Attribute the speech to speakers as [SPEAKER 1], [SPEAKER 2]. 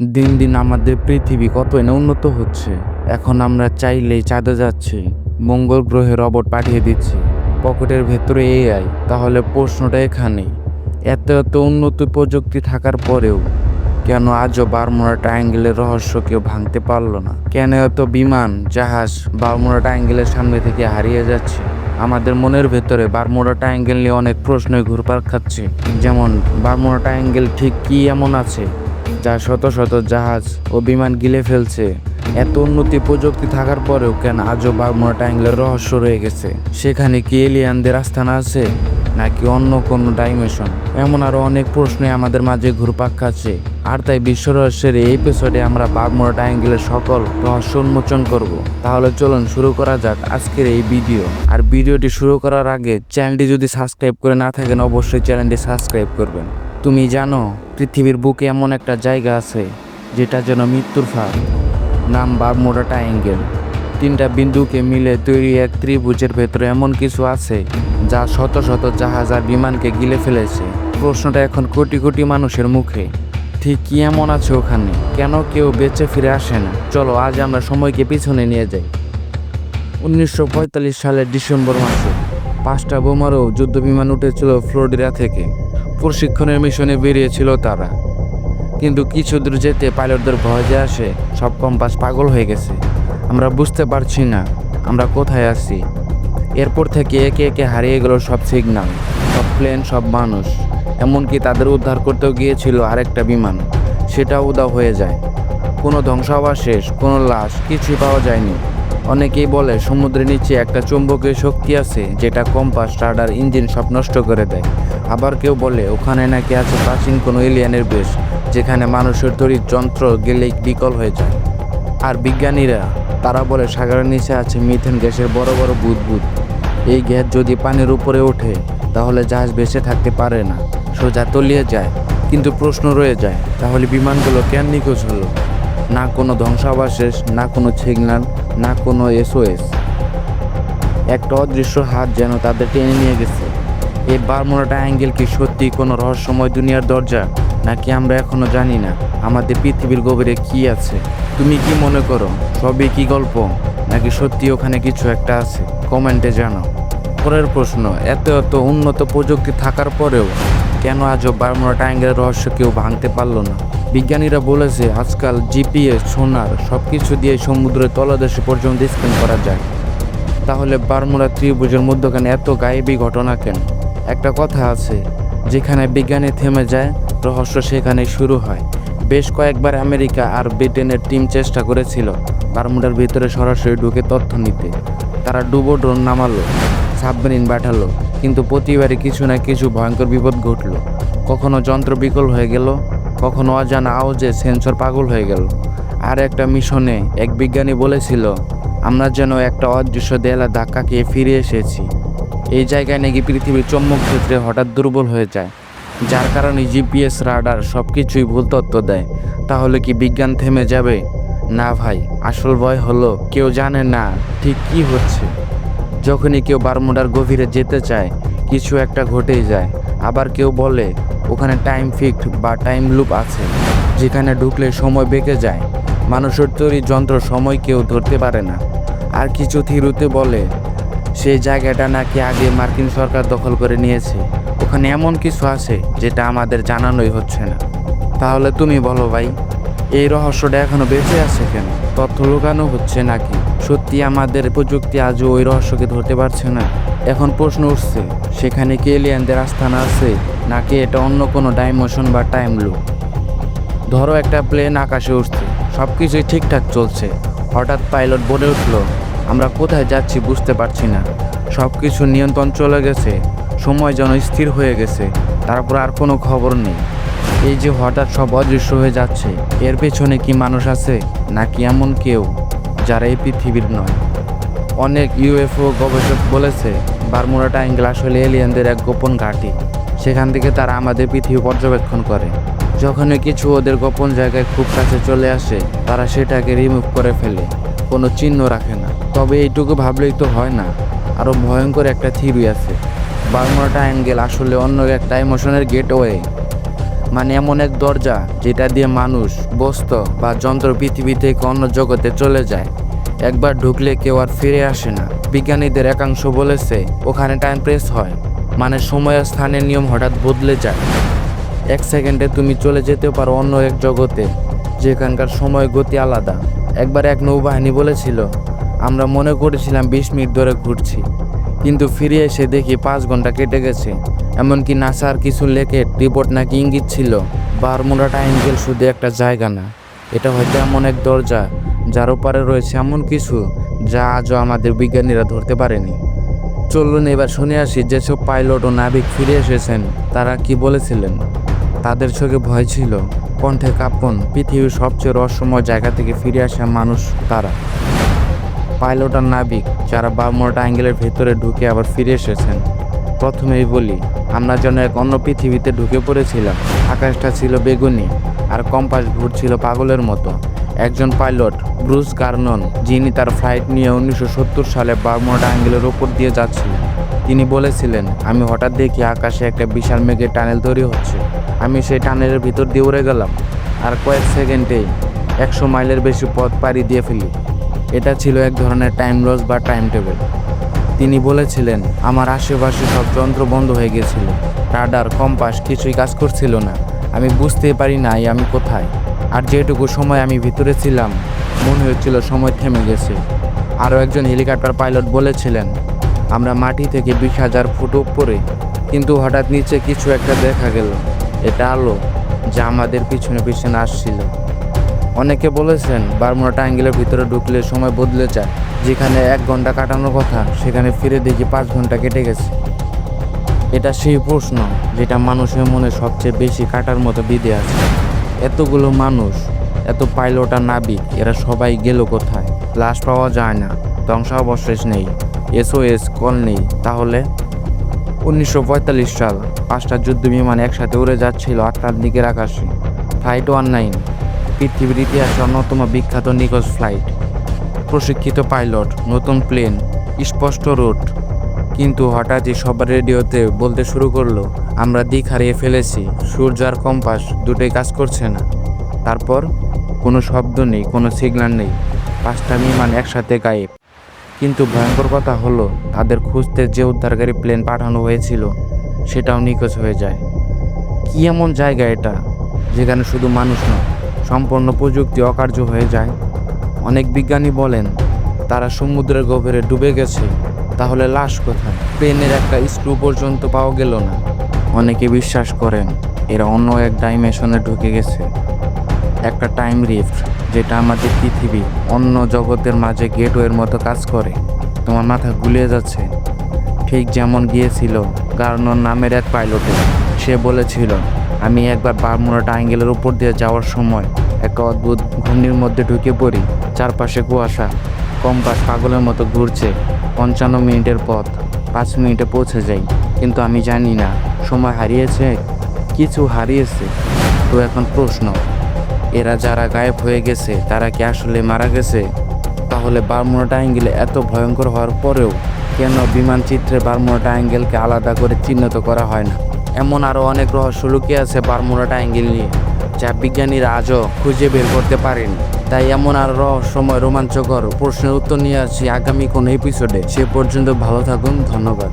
[SPEAKER 1] দিন দিন আমাদের পৃথিবী কত না উন্নত হচ্ছে। এখন আমরা চাইলেই চাঁদে যাচ্ছি, মঙ্গল গ্রহে রবট পাঠিয়ে দিচ্ছি, পকেটের ভেতরে এআই তাহলে প্রশ্নটা এখানেই। এত এত উন্নত প্রযুক্তি থাকার পরেও কেন আজও বারমুড়া ট্রায়াঙ্গেলের রহস্য কেউ ভাঙতে পারল না? কেন এত বিমান, জাহাজ বারমুড়া ট্রায়াঙ্গেলের সামনে থেকে হারিয়ে যাচ্ছে? আমাদের মনের ভেতরে বারমুড়া ট্রায়াঙ্গেল নিয়ে অনেক প্রশ্নই ঘুরপাক খাচ্ছে। যেমন, বারমুড়া ট্রায়াঙ্গেল ঠিক কি এমন আছে? যা শত শত জাহাজ ও বিমান গিলে ফেলছে। এত উন্নতি প্রযুক্তি থাকার পরেও কেন আজও বারমুড়া ট্রায়াঙ্গেলের রহস্য রয়ে গেছে? সেখানে কি এলিয়ানদের আস্থানা আছে, নাকি অন্য কোনো ডাইমেনশন এমন আরও অনেক প্রশ্নে আমাদের মাঝে ঘুরপাক খাচ্ছে। আর তাই বিশ্ব রহস্যের এই এপিসোডে আমরা বারমুড়া ট্রায়াঙ্গেলের সকল রহস্য উন্মোচন করব। তাহলে চলুন শুরু করা যাক আজকের এই ভিডিও আর ভিডিওটি শুরু করার আগে চ্যানেলটি যদি সাবস্ক্রাইব করে না থাকেন, অবশ্যই চ্যানেলটি সাবস্ক্রাইব করবেন। তুমি জানো, পৃথিবীর বুকে এমন একটা জায়গা আছে, যেটা যেন মৃত্যুর ফাঁক নাম বারমুডা ট্রায়াঙ্গেল তিনটা বিন্দুকে মিলে তৈরি এক ত্রিভুজের ভেতরে এমন কিছু আছে, যা শত শত জাহাজ আর বিমানকে গিলে ফেলেছে। প্রশ্নটা এখন কোটি কোটি মানুষের মুখে। ঠিক কি এমন আছে ওখানে? কেন কেউ বেঁচে ফিরে আসে না? চলো, আজ আমরা সময়কে পিছনে নিয়ে যাই। উনিশশো পঁয়তাল্লিশ সালের ডিসেম্বর মাসে পাঁচটা বোমারও যুদ্ধ বিমান উঠেছিল ফ্লোরিডা থেকে। প্রশিক্ষণের মিশনে বেরিয়েছিল তারা। কিন্তু কিছু দূর যেতে পাইলটদের ভয় যে আসে, সব কম্পাস পাগল হয়ে গেছে। আমরা বুঝতে পারছি না, আমরা কোথায় আছি। এরপর থেকে একে একে হারিয়ে গেল সব সিগন্যাল সব প্লেন সব মানুষ। এমনকি তাদের উদ্ধার করতেও গিয়েছিল আরেকটা বিমান, সেটাও উদাও হয়ে যায়। কোনো ধ্বংসাবশেষ, কোনো লাশ, কিছুই পাওয়া যায়নি। অনেকেই বলে, সমুদ্রের নিচে একটা চুম্বকীয় শক্তি আছে, যেটা কম্পাস, রাডার, ইঞ্জিন সব নষ্ট করে দেয়। আবার কেউ বলে, ওখানে নাকি আছে প্রাচীন কোনো এলিয়ানের বেশ, যেখানে মানুষের তৈরি যন্ত্র গেলেই বিকল হয়ে যায়। আর বিজ্ঞানীরা, তারা বলে, সাগরের নিচে আছে মিথেন গ্যাসের বড় বড় বুদবুদ। এই গ্যাস যদি পানির উপরে ওঠে, তাহলে জাহাজ বেঁচে থাকতে পারে না, সোজা তলিয়ে যায়। কিন্তু প্রশ্ন রয়ে যায়, তাহলে বিমানগুলো কেন নিখোঁজ হলো? না কোনো ধ্বংসাবশেষ, না কোনো সিগন্যাল, না কোনো এসওএস একটা অদৃশ্য হাত যেন তাদের টেনে নিয়ে গেছে। এই বারমোড়াটা অ্যাঙ্গেল কি সত্যি কোনো রহস্যময় দুনিয়ার দরজা? নাকি আমরা এখনও জানি না আমাদের পৃথিবীর গভীরে কি আছে? তুমি কি মনে করো, সবই কি গল্প? নাকি সত্যি ওখানে কিছু একটা আছে? কমেন্টে জানাও। পরের প্রশ্ন, এত এত উন্নত প্রযুক্তি থাকার পরেও কেন আজও বারমোড়া ট্রায়াঙ্গেলের রহস্য কেউ ভাঙতে পারল না? বিজ্ঞানীরা বলেছে, আজকাল জিপিএস সোনার সব কিছু দিয়ে সমুদ্রের তলদেশে পর্যন্ত স্ক্যান করা যায়। তাহলে বারমুড়া ত্রিভুজের মধ্যখানে এত গায়েবী ঘটনা কেন? একটা কথা আছে, যেখানে বিজ্ঞানী থেমে যায়, রহস্য সেখানে শুরু হয়। বেশ কয়েকবার আমেরিকা আর ব্রিটেনের টিম চেষ্টা করেছিল বারমুডার ভিতরে সরাসরি ঢুকে তথ্য নিতে। তারা ডুবো ড্রোন নামালো, সাবমেরিন পাঠালো, কিন্তু প্রতিবারই কিছু না কিছু ভয়ঙ্কর বিপদ ঘটলো। কখনো যন্ত্র বিকল হয়ে গেল কখনো অজানা আওয়াজে সেন্সর পাগল হয়ে গেল। আর একটা মিশনে এক বিজ্ঞানী বলেছিল, আমরা যেন একটা অদৃশ্য দেয়ালে ধাক্কা খেয়ে ফিরে এসেছি। এই জায়গায় নাকি পৃথিবীর চৌম্বক ক্ষেত্রে হঠাৎ দুর্বল হয়ে যায়, যার কারণে জিপিএস রাডার সব কিছুই ভুল তথ্য দেয়। তাহলে কি বিজ্ঞান থেমে যাবে? না ভাই, আসল ভয় হলো, কেউ জানে না ঠিক কি হচ্ছে। যখনই কেউ বারমুডার গভীরে যেতে চায় কিছু একটা ঘটেই যায়। আবার কেউ বলে, ওখানে টাইম ফিক্সড বা টাইম লুপ আছে, যেখানে ঢুকলে সময় বেঁকে যায়। মানুষের তৈরি যন্ত্র সময় কেউ ধরতে পারে না। আর কিছু থিরুতে বলে সেই জায়গাটা নাকি আগে মার্কিন সরকার দখল করে নিয়েছে। ওখানে এমন কিছু আছে যেটা আমাদের জানানোই হচ্ছে না। তাহলে তুমি বলো ভাই, এই রহস্যটা এখনও বেঁচে আছে কেন? তথ্য লুকানো হচ্ছে নাকি? সত্যি আমাদের প্রযুক্তি আজও ওই রহস্যকে ধরতে পারছে না। এখন প্রশ্ন উঠছে, সেখানে কি এলিয়ানদের আস্থানা আছে, নাকি এটা অন্য কোনো ডাইমোশন বা টাইম লুপ ধরো একটা প্লেন আকাশে উঠছে সব কিছুই ঠিকঠাক চলছে। হঠাৎ পাইলট বলে উঠল, আমরা কোথায় যাচ্ছি বুঝতে পারছি না। সব কিছু নিয়ন্ত্রণ চলে গেছে, সময় যেন স্থির হয়ে গেছে, তারপর আর কোনো খবর নেই। এই যে হঠাৎ সব অদৃশ্য হয়ে যাচ্ছে, এর পেছনে কি মানুষ আছে, নাকি এমন কেউ? যারা এই পৃথিবীর নয়। অনেক ইউএফও গবেষক বলেছে, বারমুড়া ট্রায়াঙ্গেল আসলে এলিয়ানদের এক গোপন ঘাঁটি। সেখান থেকে তারা আমাদের পৃথিবী পর্যবেক্ষণ করে। যখনই কিছু ওদের গোপন জায়গায় খুব কাছে চলে আসে, তারা সেটাকে রিমুভ করে ফেলে। কোনো চিহ্ন রাখে না। তবে এইটুকু ভাবলেই তো হয় না। আরও ভয়ঙ্কর একটা থিওরি আছে। বারমুড়া ট্রায়াঙ্গেল আসলে অন্য একটা ইমোশনের গেটওয়ে মানে এমন এক দরজা যেটা দিয়ে মানুষ বস্তু বা যন্ত্র পৃথিবী থেকে অন্য জগতে চলে যায়। একবার ঢুকলে কেউ আর ফিরে আসে না। বিজ্ঞানীদের একাংশ বলেছে, ওখানে টাইম প্রেস হয় মানে সময় স্থানের নিয়ম হঠাৎ বদলে যায়। এক সেকেন্ডে তুমি চলে যেতে পারো অন্য এক জগতে, যেখানকার সময় গতি আলাদা। একবার এক নৌবাহিনী বলেছিল, আমরা মনে করেছিলাম বিশ মিনিট ধরে ঘুরছি, কিন্তু ফিরে এসে দেখি পাঁচ ঘণ্টা কেটে গেছে। এমনকি নাসার কিছু লেখে রিপোর্ট নাকি ইঙ্গিত ছিল বারমুডা টাইঙ্গেল শুধু একটা জায়গা না, এটা হয়তো এমন এক দরজা যার ওপারে রয়েছে এমন কিছু যা আজও আমাদের বিজ্ঞানীরা ধরতে পারেনি। চলুন এবার শুনে আসি যেসব পাইলট ও নাবিক ফিরে এসেছেন, তারা কি বলেছিলেন? তাদের চোখে ভয় ছিল, কণ্ঠে কাঁপন, পৃথিবীর সবচেয়ে রহস্যময় জায়গা থেকে ফিরে আসা মানুষ তারা। পাইলট আর নাবিক যারা বারমোটা অ্যাঙ্গেলের ভেতরে ঢুকে আবার ফিরে এসেছেন। প্রথমেই বলি, আমরা যেন এক অন্য পৃথিবীতে ঢুকে পড়েছিলাম। আকাশটা ছিল বেগুনি আর কম্পাস ঘুরছিল পাগলের মতো। একজন পাইলট, ব্রুস গার্নন, যিনি তার ফ্লাইট নিয়ে উনিশশো সত্তর সালে বারমোটা অ্যাঙ্গেলের ওপর দিয়ে যাচ্ছিলেন। তিনি বলেছিলেন, আমি হঠাৎ দেখি আকাশে একটা বিশাল মেঘের টানেল তৈরি হচ্ছে। আমি সেই টানেলের ভিতর দিয়ে উড়ে গেলাম আর কয়েক সেকেন্ডেই একশো মাইলের বেশি পথ পাড়ি দিয়ে ফেলি। এটা ছিল এক ধরনের টাইম লস বা টাইম টেবিল। তিনি বলেছিলেন, আমার আশেপাশে সব যন্ত্র বন্ধ হয়ে গেছিল। রাডার, কম্পাস, কিছুই কাজ করছিল না। আমি বুঝতে পারি নাই আমি কোথায়। আর যেটুকু সময় আমি ভিতরে ছিলাম, মনে হচ্ছিল সময় থেমে গেছে। আরও একজন হেলিকপ্টার পাইলট বলেছিলেন, আমরা মাটি থেকে বিশ হাজার ফুট উপরে। কিন্তু হঠাৎ নিচে কিছু একটা দেখা গেল। এটা আলো, যা আমাদের পিছনে পিছনে আসছিল। অনেকে বলেছেন, বারমুডা ট্রায়াঙ্গেলের ভিতরে ঢুকলে সময় বদলে যায়। যেখানে এক ঘণ্টা কাটানোর কথা, সেখানে ফিরে দেখি পাঁচ ঘণ্টা কেটে গেছে। এটা সেই প্রশ্ন যেটা মানুষের মনে সবচেয়ে বেশি কাটার মতো বিধে আছে। এতগুলো মানুষ, এত পাইলট আর নাবিক, এরা সবাই গেল কোথায়? লাশ পাওয়া যায় না, ধ্বংসাবশেষ নেই, এসওএস কল নেই, তাহলে? উনিশশো পঁয়তাল্লিশ সাল, পাঁচটা যুদ্ধ বিমান একসাথে উড়ে যাচ্ছিল আটলান্টিকের আকাশে। ফ্লাইট ওয়ান নাইন পৃথিবীর ইতিহাসে অন্যতম বিখ্যাত নিখোঁজ ফ্লাইট প্রশিক্ষিত পাইলট, নতুন প্লেন, স্পষ্ট রুট। কিন্তু হঠাৎই সবার রেডিওতে বলতে শুরু করল, আমরা দিক হারিয়ে ফেলেছি, সূর্য আর কম্পাস দুটোই কাজ করছে না। তারপর কোনো শব্দ নেই, কোনো সিগন্যাল নেই, পাঁচটা বিমান একসাথে গায়েব। কিন্তু ভয়ঙ্কর কথা হলো, তাদের খুঁজতে যে উদ্ধারকারী প্লেন পাঠানো হয়েছিল, সেটাও নিখোঁজ হয়ে যায়। কী এমন জায়গা এটা, যেখানে শুধু মানুষ নয়, সম্পূর্ণ প্রযুক্তি অকার্য হয়ে যায়? অনেক বিজ্ঞানী বলেন, তারা সমুদ্রের গভীরে ডুবে গেছে, তাহলে লাশ কোথায়? প্লেনের একটা স্ক্রু পর্যন্ত পাওয়া গেল না। অনেকে বিশ্বাস করেন, এরা অন্য এক ডাইমেশনে ঢুকে গেছে। একটা টাইম রিফট যেটা আমাদের পৃথিবী, অন্য জগতের মাঝে গেটওয়ের মতো কাজ করে। তোমার মাথা গুলিয়ে যাচ্ছে। ঠিক যেমন গিয়েছিল গার্নর নামের এক পাইলটে সে বলেছিল, আমি একবার বারমুড়া ট্রায়াঙ্গেলের উপর দিয়ে যাওয়ার সময় একটা অদ্ভুত ঘূর্ণির মধ্যে ঢুকে পড়ি। চারপাশে কুয়াশা, কম্পাস পাগলের মতো ঘুরছে। পঞ্চান্ন মিনিটের পথ, পাঁচ মিনিটে পৌঁছে যাই, কিন্তু আমি জানি না, সময় হারিয়েছে? কিছু হারিয়েছে? তো এখন প্রশ্ন, এরা যারা গায়েব হয়ে গেছে, তারা কি আসলে মারা গেছে? তাহলে বারমুডা ট্রায়াঙ্গেলে এত ভয়ঙ্কর হওয়ার পরেও কেন বিমান চিত্রে বারমুডা ট্রায়াঙ্গেলকে আলাদা করে চিহ্নিত করা হয় না? এমন আরও অনেক রহস্য লুকিয়ে আছে বারমুডা ট্রায়াঙ্গেল নিয়ে। যা বিজ্ঞানীরা আজও খুঁজে বের করতে পারেন। তাই এমন আর রহস্যময়, রোমাঞ্চকর প্রশ্নের উত্তর নিয়ে আসছি আগামী কোন এপিসোডে সে পর্যন্ত ভালো থাকুন, ধন্যবাদ।